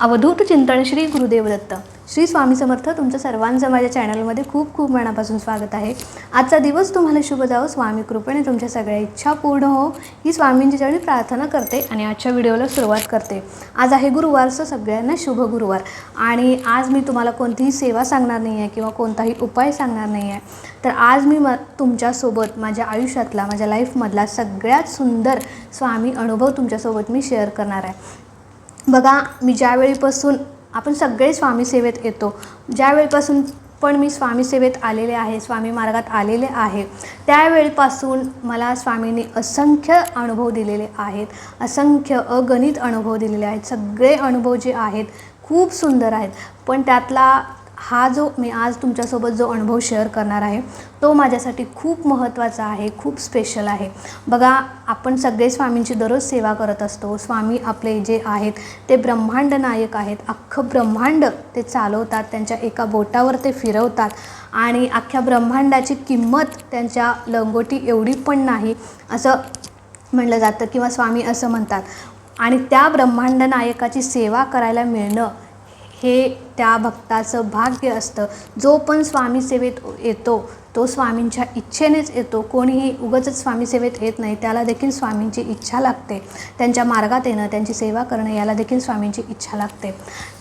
अवधूत चिंतन श्री गुरुदेव दत्त श्री स्वामी समर्थ तुमचं सर्वांचं माझ्या चॅनलमध्ये खूप खूप मनापासून स्वागत आहे. आजचा दिवस तुम्हाला शुभ जावो स्वामी कृपेने तुमच्या सगळ्या इच्छा पूर्ण हो. ही स्वामींची चरणी प्रार्थना करते आणि आजच्या व्हिडिओला सुरुवात करते. आज आहे गुरुवारचं सगळ्यांना शुभ गुरुवार. आणि आज मी तुम्हाला कोणतीही सेवा सांगणार नाही आहे किंवा कोणताही उपाय सांगणार नाही आहे तर आज मी म तुमच्यासोबत माझ्या आयुष्यातला माझ्या लाईफमधला सगळ्यात सुंदर स्वामी अनुभव तुमच्यासोबत मी शेअर करणार आहे. बघा मी ज्यावेळीपासून आपण सगळे स्वामी सेवेत येतो ज्यावेळीपासून पण मी स्वामी सेवेत आलेले आहे स्वामी मार्गात आलेले आहे त्यावेळीपासून मला स्वामींनी असंख्य अनुभव दिलेले आहेत असंख्य अगणित अनुभव दिलेले आहेत सगळे अनुभव जे आहेत खूप सुंदर आहेत. पण त्यातला हा जो मी आज तुमच्यासोबत जो अनुभव शेअर करणार आहे तो माझ्यासाठी खूप महत्त्वाचा आहे खूप स्पेशल आहे. बघा आपण सगळे स्वामींची दररोज सेवा करत असतो. स्वामी आपले जे आहेत ते ब्रह्मांड नायक आहेत. अख्खं ब्रह्मांड ते चालवतात त्यांच्या एका बोटावर ते फिरवतात. आणि अख्ख्या ब्रह्मांडाची किंमत त्यांच्या लंगोटी एवढी पण नाही असं म्हटलं जातं किंवा स्वामी असं म्हणतात. आणि त्या ब्रह्मांड नायकाची सेवा करायला मिळणं हे त्या भक्ताचं भाग्य असतं. जो पण स्वामी सेवेत येतो तो स्वामींच्या इच्छेनेच येतो. कोणीही उगचच स्वामी सेवेत येत नाही त्याला देखील स्वामींची इच्छा लागते. त्यांच्या मार्गात येणं त्यांची सेवा करणं याला देखील स्वामींची इच्छा लागते.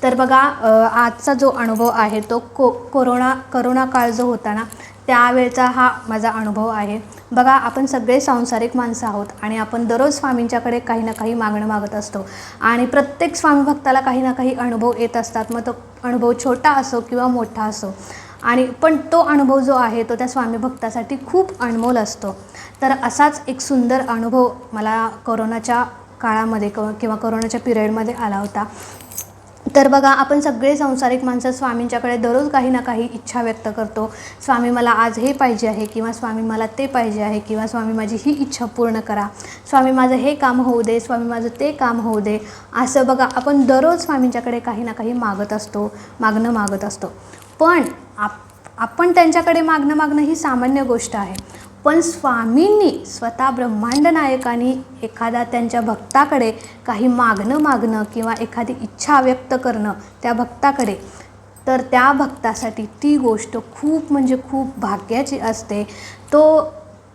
तर बघा आजचा जो अनुभव आहे तो को कोरोना करोना काळ जो होता ना त्यावेळचा हा माझा अनुभव आहे. बघा आपण सगळे सांसारिक माणसं आहोत आणि आपण दररोज स्वामींच्याकडे काही ना काही मागणं मागत असतो. आणि प्रत्येक स्वामी भक्ताला काही ना काही अनुभव येत असतात. मग तो अनुभव छोटा असो किंवा मोठा असो. आणि पण तो अनुभव जो आहे तो त्या स्वामी भक्तासाठी खूप अनमोल असतो. तर असाच एक सुंदर अनुभव मला कोरोनाच्या काळामध्ये क किंवा कोरोनाच्या पिरियडमध्ये आला होता. तर बघा आपण सगळे संसारिक माणसं स्वामींच्याकडे दररोज काही ना काही इच्छा व्यक्त करतो. स्वामी मला आज हे पाहिजे आहे किंवा स्वामी मला ते पाहिजे आहे किंवा स्वामी माझी ही इच्छा पूर्ण करा. स्वामी माझं हे काम होऊ दे स्वामी माझं ते काम होऊ दे. असं बघा आपण दररोज स्वामींच्याकडे काही ना काही मागत असतो मागणं मागत असतो. पण आप आपण त्यांच्याकडे मागणं मागणं ही सामान्य गोष्ट आहे. पण स्वामींनी स्वतः ब्रह्मांड नायकांनी एखादा त्यांच्या भक्ताकडे काही मागणं मागणं किंवा एखादी इच्छा व्यक्त करणं त्या भक्ताकडे तर त्या भक्तासाठी ती गोष्ट खूप म्हणजे खूप भाग्याची असते. तो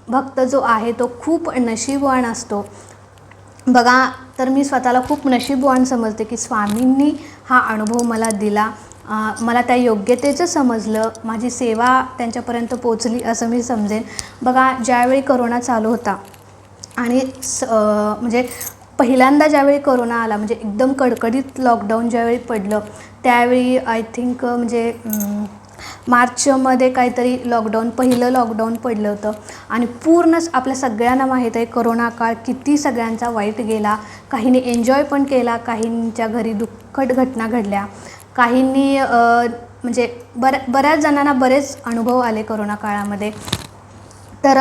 भक्त जो आहे तो खूप नशीबवान असतो. बघा तर मी स्वतःला खूप नशीबवान समजते की स्वामींनी हा अनुभव मला दिला. मला त्या योग्यतेचं समजलं माझी सेवा त्यांच्यापर्यंत पोचली असं मी समजेन. बघा ज्यावेळी करोना चालू होता आणि स म्हणजे पहिल्यांदा ज्यावेळी करोना आला म्हणजे एकदम कडकडीत लॉकडाऊन ज्यावेळी पडलं त्यावेळी आय थिंक म्हणजे मार्चमध्ये काहीतरी लॉकडाऊन पहिलं लॉकडाऊन पडलं होतं. आणि पूर्णच आपल्या सगळ्यांना माहीत आहे करोना काळ किती सगळ्यांचा वाईट गेला काहींनी एन्जॉय पण केला काहींच्या घरी दुःखद घटना घडल्या. काहींनी म्हणजे बऱ्या बऱ्याच जणांना बरेच अनुभव आले करोना काळामध्ये. तर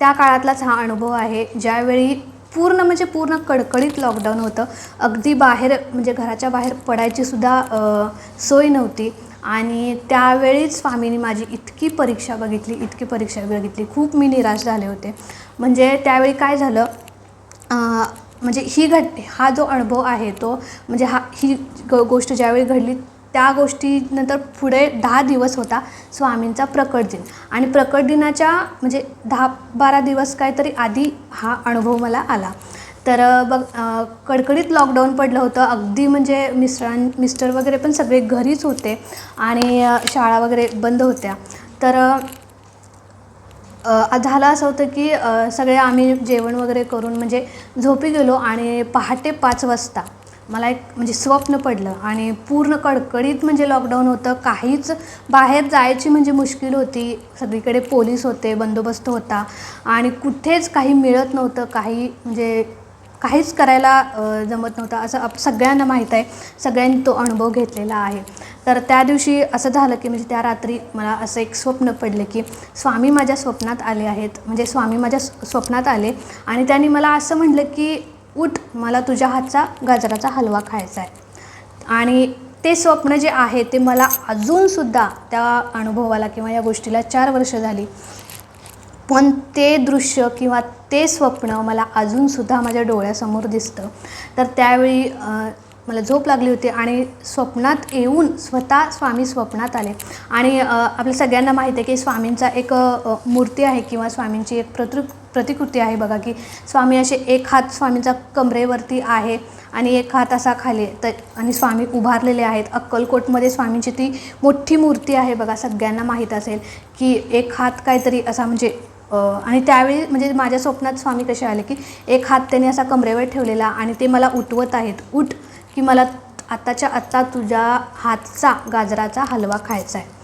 त्या काळातलाच हा अनुभव आहे. ज्यावेळी पूर्ण म्हणजे पूर्ण कडकडीत लॉकडाऊन होतं अगदी बाहेर म्हणजे घराच्या बाहेर पडायची सुद्धा सोय नव्हती. आणि त्यावेळीच स्वामींनी माझी इतकी परीक्षा बघितली इतकी परीक्षा बघितली. खूप मी निराश झाले होते. म्हणजे त्यावेळी काय झालं म्हणजे ही घट हा जो अनुभव आहे तो म्हणजे हा ही ग गोष्ट ज्यावेळी घडली त्या गोष्टीनंतर पुढे दहा दिवस होता स्वामींचा प्रकट दिन. आणि प्रकट दिनाच्या म्हणजे दहा बारा दिवस काहीतरी आधी हा अनुभव मला आला. तर बघ कडकडीत लॉकडाऊन पडलं होतं अगदी म्हणजे मिस्टरां मिस्टर वगैरे पण सगळे घरीच होते आणि शाळा वगैरे बंद होत्या. तर झालं असं होतं की सगळे आम्ही जेवण वगैरे करून म्हणजे झोपी गेलो आणि पहाटे पाच वाजता मला एक म्हणजे स्वप्न पडलं आणि पूर्ण कडकडीत म्हणजे लॉकडाऊन होतं. काहीच बाहेर जायची म्हणजे मुश्किल होती. सगळीकडे पोलीस होते बंदोबस्त होता आणि कुठेच काही मिळत नव्हतं. काही म्हणजे काहीच करायला जमत नव्हतं. असं आप सगळ्यांना माहीत आहे. सगळ्यांनी तो अनुभव घेतलेला आहे. तर त्या दिवशी असं झालं की म्हणजे त्या रात्री मला असं एक स्वप्न पडले की स्वामी माझ्या स्वप्नात आले आहेत. म्हणजे स्वामी माझ्या स्व- स्वप्नात आले आणि त्यांनी मला असं म्हटलं की उठ मला तुझ्या हातचा गाजराचा हलवा खायचा आहे आणि ते स्वप्न जे आहे ते मला अजूनसुद्धा त्या अनुभवाला किंवा या गोष्टीला चार वर्ष झाली. पण ते दृश्य किंवा ते स्वप्न मला अजूनसुद्धा माझ्या डोळ्यासमोर दिसतं. तर त्यावेळी मला झोप लागली होती आणि स्वप्नात येऊन स्वतः स्वामी स्वप्नात आले. आणि आपल्या सगळ्यांना माहीत आहे की स्वामींचा एक मूर्ती आहे किंवा स्वामींची एक प्रतृ प्रतिकृती आहे. बघा की स्वामी असे एक हात स्वामींचा कमरेवरती आहे आणि एक हात असा खाली तर आणि स्वामी उभारलेले आहेत. अक्कलकोटमध्ये स्वामींची ती मोठी मूर्ती आहे. बघा सगळ्यांना माहीत असेल की एक हात काहीतरी असा म्हणजे आणि त्यावेळी म्हणजे माझ्या स्वप्नात स्वामी कसे आले की एक हात त्यांनी असा कमरेवर ठेवलेला आणि ते मला उठवत आहेत. उठ की मला आत्ताच्या आत्ता तुझ्या हातचा गाजराचा हलवा खायचा आहे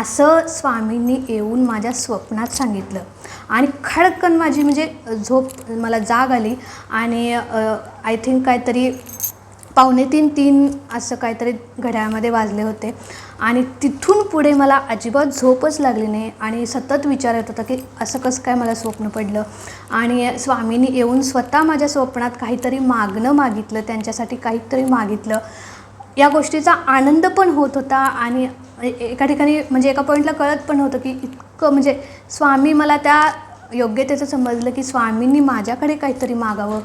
असं स्वामींनी येऊन माझ्या स्वप्नात सांगितलं. आणि खडकन माझी म्हणजे झोप मला जाग आली आणि आय थिंक काहीतरी पावणे तीन तीन असं काहीतरी घड्याळामध्ये वाजले होते. आणि तिथून पुढे मला अजिबात झोपच लागली नाही आणि सतत विचार येत होता की असं कसं काय मला स्वप्न पडलं. आणि स्वामींनी येऊन स्वतः माझ्या स्वप्नात काहीतरी मागणं मागितलं त्यांच्यासाठी काहीतरी मागितलं. या गोष्टीचा आनंद पण होत होता आणि एका ठिकाणी म्हणजे एका पॉईंटला कळत पण होतं की इतकं म्हणजे स्वामी मला त्या योग्यतेचं समजलं की स्वामींनी माझ्याकडे काहीतरी मागावं.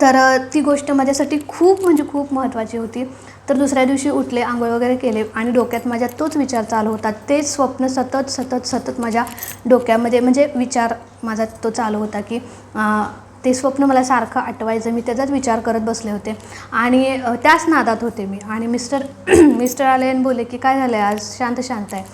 तर ती गोष्ट माझ्यासाठी खूप म्हणजे खूप महत्त्वाची होती. तर दुसऱ्या दिवशी उठले आंघोळ वगैरे केले आणि डोक्यात माझ्या तोच विचार चालू होता. तेच स्वप्न सतत सतत सतत माझ्या डोक्यामध्ये म्हणजे विचार माझा तो चालू होता की ते स्वप्न मला सारखं आठवायचं. मी त्याचाच विचार करत बसले होते. आणि त्याच नादात होते मी. आणि मिस्टर मिस्टर आले आणि बोलले की काय झालं आहे आज शांत शांत आहे.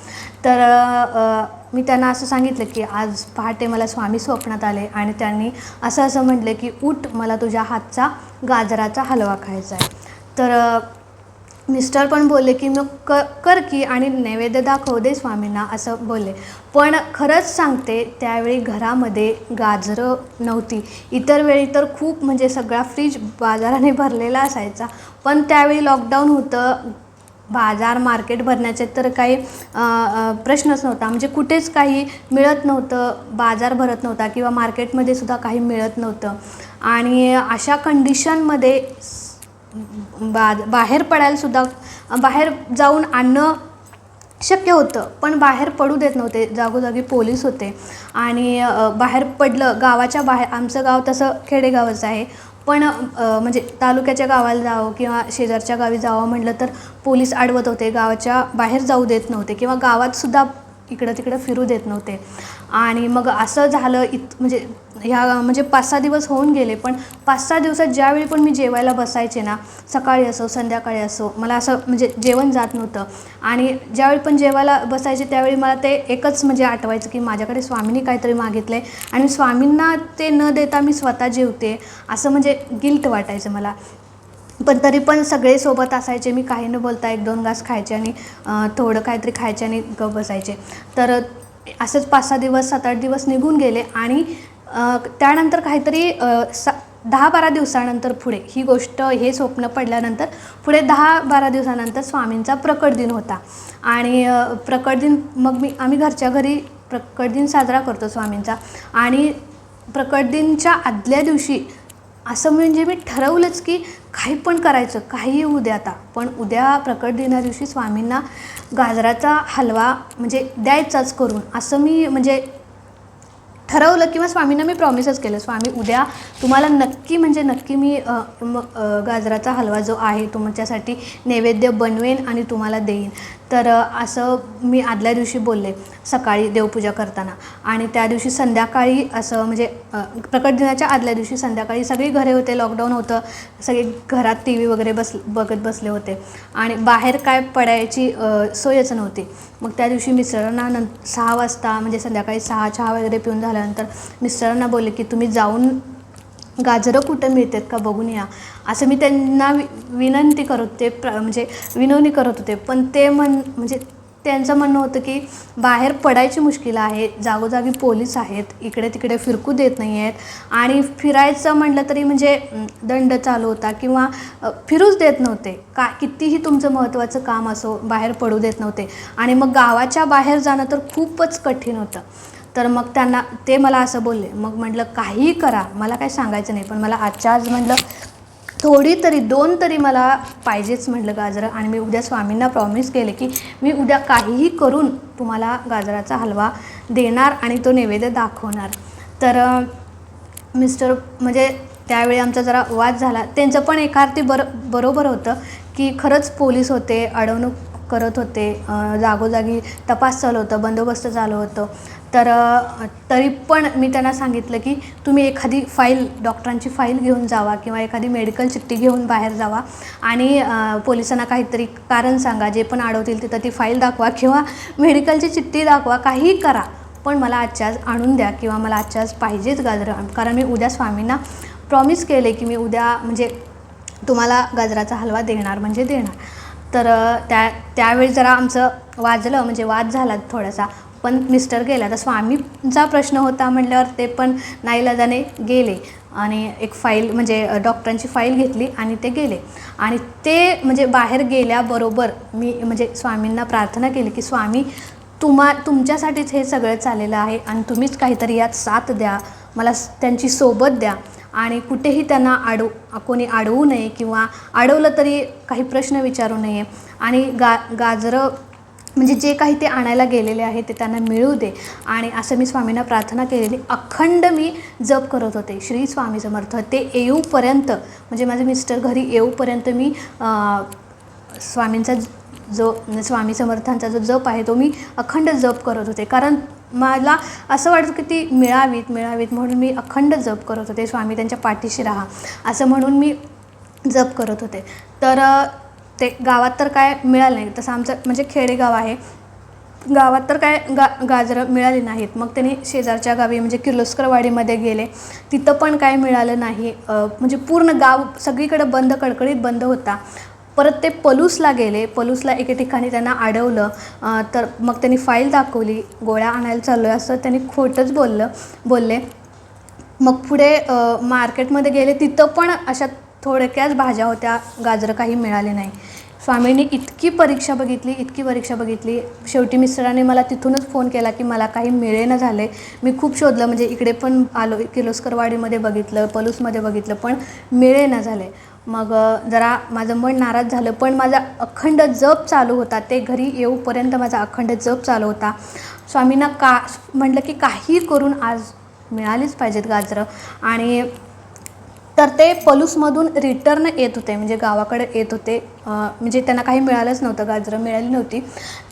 तर मी त्यांना असं सांगितलं की आज पहाटे मला स्वामी स्वप्नात आले आणि त्यांनी असं असं म्हटलं की उठ मला तुझ्या हातचा गाजराचा हलवा खायचा आहे. तर मिस्टर पण बोलले की मग क कर की आणि नैवेद्य दाखव दे स्वामींना असं बोलले. पण खरंच सांगते त्यावेळी घरामध्ये गाजरं नव्हती. इतर वेळी तर खूप म्हणजे सगळा फ्रीज बाजाराने भरलेला असायचा. पण त्यावेळी लॉकडाऊन होतं. बाजार मार्केट भरण्याचे तर काही प्रश्नच नव्हता. म्हणजे कुठेच काही मिळत नव्हतं. बाजार भरत नव्हता किंवा मार्केटमध्ये सुद्धा काही मिळत नव्हतं. आणि अशा कंडिशनमध्ये बा बाहेर पडायलासुद्धा बाहेर जाऊन आणणं शक्य होतं पण बाहेर पडू देत नव्हते. जागोजागी पोलीस होते. आणि बाहेर पडलं गावाच्या बाहेर आमचं गाव तसं खेडेगावच आहे. पण म्हणजे तालुक्याच्या गावाला जावं किंवा शेजारच्या गावी जावं म्हटलं तर पोलीस अडवत होते. गावाच्या बाहेर जाऊ देत नव्हते किंवा गावातसुद्धा इकडं तिकडं फिरू देत नव्हते. आणि मग असं झालं इत म्हणजे ह्या म्हणजे पाच सहा दिवस होऊन गेले पण पाच सहा दिवसात ज्यावेळी पण मी जेवायला बसायचे ना सकाळी असो संध्याकाळी असो मला असं म्हणजे जेवण जात नव्हतं. आणि ज्यावेळी पण जेवायला बसायचे त्यावेळी मला ते एकच म्हणजे आठवायचं की माझ्याकडे स्वामींनी काहीतरी मागितलं आहे आणि स्वामींना ते न देता मी स्वतः जेवते असं म्हणजे गिल्ट वाटायचं मला. पण तरी पण सगळे सोबत असायचे मी काही न बोलता एक दोन घास खायचे आणि थोडं काहीतरी खायचे आणि गप बसायचे. तर असंच पाच सहा दिवस सात आठ दिवस निघून गेले आणि त्यानंतर काहीतरी सा दहा बारा दिवसानंतर पुढे ही गोष्ट हे स्वप्न पडल्यानंतर पुढे दहा बारा दिवसानंतर स्वामींचा प्रकट दिन होता. आणि प्रकट दिन मग मी आम्ही घरच्या घरी प्रकट दिन साजरा करतो स्वामींचा. आणि प्रकट दिनच्या आदल्या दिवशी असं म्हणजे मी ठरवलंच की काही पण करायचं काही उद्या द्या आता. पण उद्या प्रकट दिना दिवशी स्वामींना गाजराचा हलवा म्हणजे द्यायचाच करून असं मी म्हणजे ठरवलं किंवा स्वामींना मी प्रॉमिसच केलं. स्वामी उद्या तुम्हाला नक्की म्हणजे नक्की मी अ, म- अ, गाजराचा हलवा जो आहे तुमच्यासाठी नैवेद्य बनवेन आणि तुम्हाला देईन. तर असं मी आदल्या दिवशी बोलले सकाळी देवपूजा करताना. आणि त्या दिवशी संध्याकाळी असं म्हणजे प्रकट दिनाच्या आदल्या दिवशी संध्याकाळी सगळी घरे होते लॉकडाऊन होतं. सगळे घरात टी व्ही वगैरे बस बघत बसले होते. आणि बाहेर काय पडायची सोयच नव्हती. मग त्या दिवशी मिस्टरांना नं सहा वाजता म्हणजे संध्याकाळी सहा चहा वगैरे पिऊन झाल्यानंतर मिस्टरांना बोलले की तुम्ही जाऊन गाजरं कुठं मिळतात का बघून या. असं मी त्यांना वि विनंती करत होते प्र म्हणजे विनवणी करत होते. पण ते म्हण म्हणजे त्यांचं म्हणणं होतं की बाहेर पडायची मुश्किल आहे जागोजागी पोलीस आहेत इकडे तिकडे फिरकू देत नाही आहेत आणि फिरायचं म्हटलं तरी म्हणजे दंड चालू होता किंवा फिरूच देत नव्हते. का कितीही तुमचं महत्त्वाचं काम असो बाहेर पडू देत नव्हते. आणि मग गावाच्या बाहेर जाणं तर खूपच कठीण होतं. तर मग त्यांना ते मला असं बोलले मग म्हटलं काहीही करा मला काही सांगायचं नाही पण मला आजच्या आज म्हटलं थोडी तरी दोन तरी मला पाहिजेच म्हटलं गाजरं. आणि मी उद्या स्वामींना प्रॉमिस केले की मी उद्या काहीही करून तुम्हाला गाजराचा हलवा देणार आणि तो नैवेद्य दाखवणार. तर मिस्टर म्हणजे त्यावेळी आमचा जरा वाद झाला. त्यांचं पण एक आरती बरं बरोबर होतं की खरंच पोलीस होते अडवणूक करत होते. जागोजागी तपास चालू होतं बंदोबस्त चालू होतं. तर तरी पण मी त्यांना सांगितलं की तुम्ही एखादी फाईल डॉक्टरांची फाईल घेऊन जावा किंवा एखादी मेडिकल चिठ्ठी घेऊन बाहेर जावा आणि पोलिसांना काहीतरी कारण सांगा जे पण अडवतील तिथं ती फाईल दाखवा किंवा मेडिकलची चिठ्ठी दाखवा काहीही करा. पण मला आजच्या आज आणून द्या किंवा मला आजच्या आज पाहिजेच गाजरं. कारण मी उद्या स्वामींना प्रॉमिस केले की मी उद्या म्हणजे तुम्हाला गाजराचा हलवा देणार म्हणजे देणार. तर त्या त्यावेळी जरा आमचं वाजलं म्हणजे वाद झाला थोडासा. पण मिस्टर गेला तर स्वामींचा प्रश्न होता म्हटल्यावर ते पण नाईलाजाने गेले. आणि एक फाईल म्हणजे डॉक्टरांची फाईल घेतली आणि ते गेले. आणि ते म्हणजे बाहेर गेल्याबरोबर मी म्हणजे स्वामींना प्रार्थना केली की स्वामी तुम्हा तुमच्यासाठीच हे सगळं चाललेलं आहे आणि तुम्हीच काहीतरी यात साथ द्या. मला त्यांची सोबत द्या. आणि कुठेही त्यांना अडव कोणी अडवू नये किंवा अडवलं तरी काही प्रश्न विचारू नये. आणि गा गाजरं म्हणजे जे काही ते आणायला गेलेले आहे ते त्यांना मिळू दे. आणि असं मी स्वामींना प्रार्थना केलेली. अखंड मी जप करत होते. श्री स्वामी समर्थ. ते येऊपर्यंत म्हणजे माझे मिस्टर घरी येऊपर्यंत मी स्वामींचा जो स्वामी समर्थांचा जो जप आहे तो मी अखंड जप करत होते. कारण मला असं वाटतं की ती मिळावीत मिळावीत म्हणून मी अखंड जप करत होते. स्वामी त्यांच्या पाठीशी राहा असं म्हणून मी जप करत होते. तर ते गावात तर काय मिळालं नाही. तसं आमचं म्हणजे खेडेगाव आहे. गावात तर काय गा गाजरं मिळाली नाहीत. मग त्यांनी शेजारच्या गावी म्हणजे किर्लोस्करवाडीमध्ये गेले. तिथं पण काय मिळालं नाही. म्हणजे पूर्ण गाव सगळीकडे बंद कडकडीत बंद होता. परत ते पलूसला गेले पलूसला एके ठिकाणी त्यांना अडवलं तर मग त्यांनी फाईल दाखवली गोळ्या आणायला चाललो आहे असं त्यांनी खोटंच बोललं बोलले. मग पुढे मार्केटमध्ये गेले तिथं पण अशा थोडक्याच भाज्या होत्या गाजरं काही मिळाले नाही. स्वामींनी इतकी परीक्षा बघितली इतकी परीक्षा बघितली. शेवटी मिस्टरांनी मला तिथूनच फोन केला की मला काही मिळेना झाले. मी खूप शोधलं म्हणजे इकडे पण आलो किर्लोस्करवाडीमध्ये बघितलं पलूसमध्ये बघितलं पण मिळेना झाले. मग जरा माझं मन नाराज झालं पण माझा अखंड जप चालू होता. ते घरी येऊपर्यंत माझा अखंड जप चालू होता. स्वामींना का म्हटलं की काही करून आज मिळालीच पाहिजेत गाजरं. आणि तर ते पलूसमधून रिटर्न येत होते म्हणजे गावाकडे येत होते. म्हणजे त्यांना काही मिळालंच नव्हतं गाजरं मिळाली नव्हती.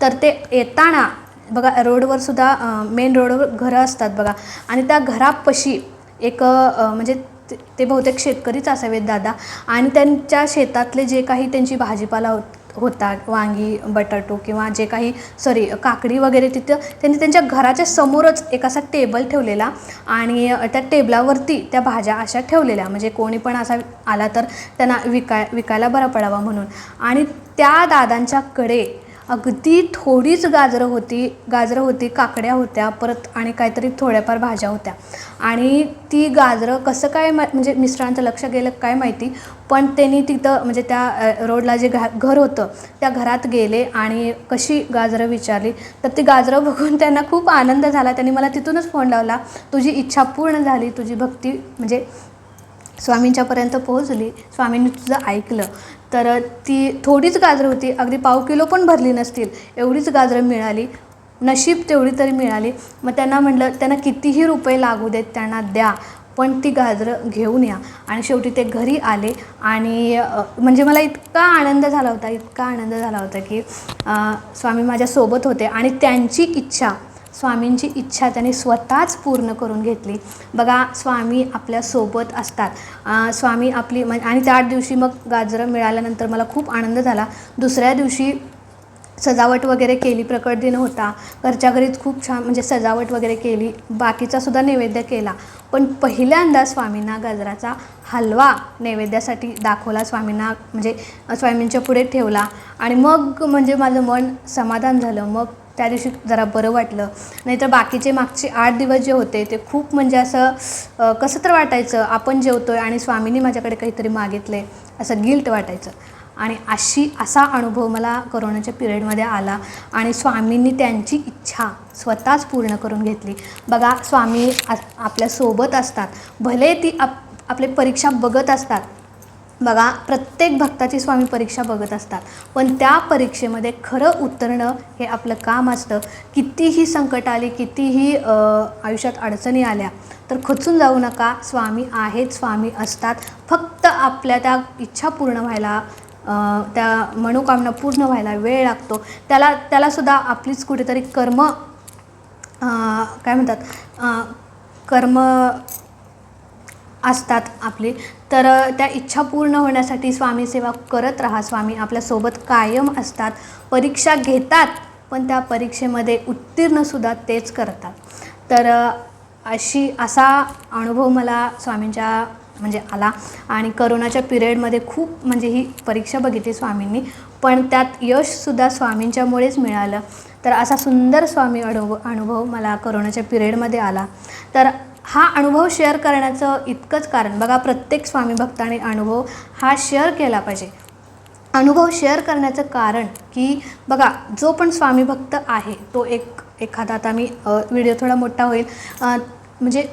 तर ते येताना बघा रोडवर सुद्धा मेन रोडवर घरं असतात बघा. आणि त्या घरापाशी एक म्हणजे ते- ते बहुतेक शेतकरीच असावेत दादा. आणि त्यांच्या शेतातले जे काही त्यांची भाजीपाला होत होता वांगी बटाटो किंवा जे काही सॉरी काकडी वगैरे तिथं त्यांनी त्यांच्या घराच्या समोरच एक असा टेबल ठेवलेला आणि त्या टेबलावरती त्या भाज्या अशा ठेवलेल्या. म्हणजे कोणी पण असा आला तर त्यांना विकाय विकायला बरा पडावा म्हणून. आणि त्या दादांच्याकडे अगदी थोडीच गाजरं होती गाजरं होती काकड्या होत्या परत आणि काहीतरी थोड्याफार भाज्या होत्या. आणि ती गाजरं कसं काय मा म्हणजे मिस्टरांचं लक्ष गेलं काय माहिती पण त्यांनी तिथं म्हणजे त्या रोडला जे घा घर होतं त्या घरात गेले आणि कशी गाजरं विचारली तर ती गाजरं बघून त्यांना खूप आनंद झाला. त्यांनी मला तिथूनच फोन लावला तुझी इच्छा पूर्ण झाली तुझी भक्ती म्हणजे स्वामींच्यापर्यंत पोहोचली. स्वामींनी तुझं ऐकलं. तर ती थोडीच गाजरं होती. अगदी पाव किलो पण भरली नसतील. एवढीच गाजरं मिळाली. नशीब तेवढी तरी मिळाली. मग त्यांना म्हटलं त्यांना कितीही रुपये लागू देत त्यांना द्या. पण ती गाजरं घेऊन या. आणि शेवटी ते घरी आले. आणि म्हणजे मला इतका आनंद झाला होता इतका आनंद झाला होता की स्वामी माझ्यासोबत होते. आणि त्यांची इच्छा स्वामींची इच्छा त्यांनी स्वतःच पूर्ण करून घेतली. बघा स्वामी आपल्यासोबत असतात. स्वामी आपली म्हणजे आणि त्या दिवशी मग गाजरं मिळाल्यानंतर मला खूप आनंद झाला. दुसऱ्या दिवशी सजावट वगैरे केली प्रकट दिन होता. घरच्या घरीच खूप छान म्हणजे सजावट वगैरे केली. बाकीचा सुद्धा नैवेद्य केला. पण पहिल्यांदा स्वामींना गाजराचा हलवा नैवेद्यासाठी दाखवला स्वामींना म्हणजे स्वामींच्या पुढे ठेवला. आणि मग म्हणजे माझं मन समाधान झालं. मग त्या दिवशी जरा बरं वाटलं. नाहीतर बाकीचे मागचे आठ दिवस जे होते ते खूप म्हणजे असं कसं तर वाटायचं आपण जेवतो आहे आणि स्वामींनी माझ्याकडे काहीतरी मागितले असं गिल्ट वाटायचं. आणि अशी असा अनुभव मला कोरोनाच्या पिरियडमध्ये आला आणि स्वामींनी त्यांची इच्छा स्वतःच पूर्ण करून घेतली. बघा स्वामी आपल्यासोबत असतात. भले ती आप आपले परीक्षा बघत असतात बघा प्रत्येक भक्ताची स्वामी परीक्षा बघत असतात. पण त्या परीक्षेमध्ये खरं उतरणं हे आपलं काम असतं. कितीही संकट आली कितीही आयुष्यात अडचणी आल्या तर खचून जाऊ नका. स्वामी आहेत स्वामी असतात. फक्त आपल्या त्या इच्छा पूर्ण व्हायला त्या मनोकामना पूर्ण व्हायला वेळ लागतो. त्याला त्यालासुद्धा आपलीच कुठेतरी कर्म काय म्हणतात कर्म असतात आपली. तर त्या इच्छा पूर्ण होण्यासाठी स्वामी सेवा करत राहा. स्वामी आपल्यासोबत कायम असतात. परीक्षा घेतात पण त्या परीक्षेमध्ये उत्तीर्णसुद्धा तेच करतात. तर अशी असा अनुभव मला स्वामींच्या म्हणजे आला. आणि करोनाच्या पिरियडमध्ये खूप म्हणजे ही परीक्षा बघितली स्वामींनी. पण त्यात यशसुद्धा स्वामींच्यामुळेच मिळालं. तर असा सुंदर स्वामी अनुभव अनुभव मला करोनाच्या पिरियडमध्ये आला. तर हा अनुभव शेअर करण्याचं इतकंच कारण. बघा प्रत्येक स्वामी भक्ताने अनुभव हा शेअर केला पाहिजे. अनुभव शेअर करण्याचं कारण की बघा जो पण स्वामी भक्त आहे तो एक एखादा आता मी व्हिडिओ थोडा मोठा होईल. म्हणजे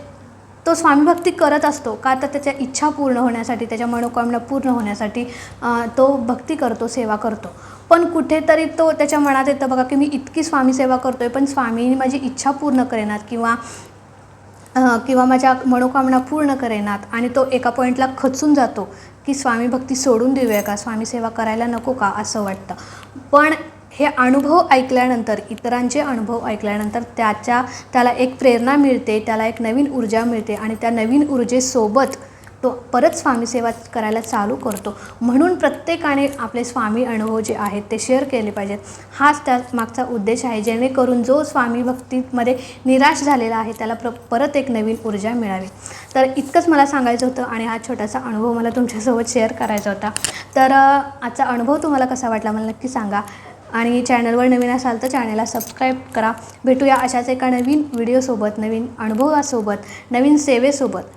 तो स्वामी भक्ती करत असतो का तर त्याच्या इच्छा पूर्ण होण्यासाठी त्याच्या मनोकामना पूर्ण होण्यासाठी तो भक्ती करतो सेवा करतो. पण कुठेतरी तो त्याच्या मनात येतं बघा की मी इतकी स्वामी सेवा करतो आहे पण स्वामीनी माझी इच्छा पूर्ण करेनात किंवा किंवा माझ्या मनोकामना पूर्ण करेनात आणि तो एका पॉईंटला खचून जातो की स्वामी भक्ती सोडून देऊया का? स्वामी सेवा करायला नको का? असं वाटतं. पण हे अनुभव ऐकल्यानंतर इतरांचे अनुभव ऐकल्यानंतर त्याच्या त्याला एक प्रेरणा मिळते त्याला एक नवीन ऊर्जा मिळते आणि त्या नवीन ऊर्जेसोबत तो परत स्वामीसेवा करायला चालू करतो. म्हणून प्रत्येकाने आपले स्वामी अनुभव जे आहेत ते शेअर केले पाहिजेत. हाच त्या मागचा उद्देश आहे. जेणेकरून जो स्वामी भक्तीमध्ये निराश झालेला आहे त्याला प्र परत एक नवीन ऊर्जा मिळावी. तर इतकंच मला सांगायचं होतं आणि हा छोटासा अनुभव मला तुमच्यासोबत शेअर करायचा होता. तर आजचा अनुभव तुम्हाला कसा वाटला मला नक्की सांगा. आणि चॅनलवर नवीन असाल तर चॅनलला सबस्क्राईब करा. भेटूया अशाच एका नवीन व्हिडिओसोबत नवीन अनुभवासोबत नवीन सेवेसोबत.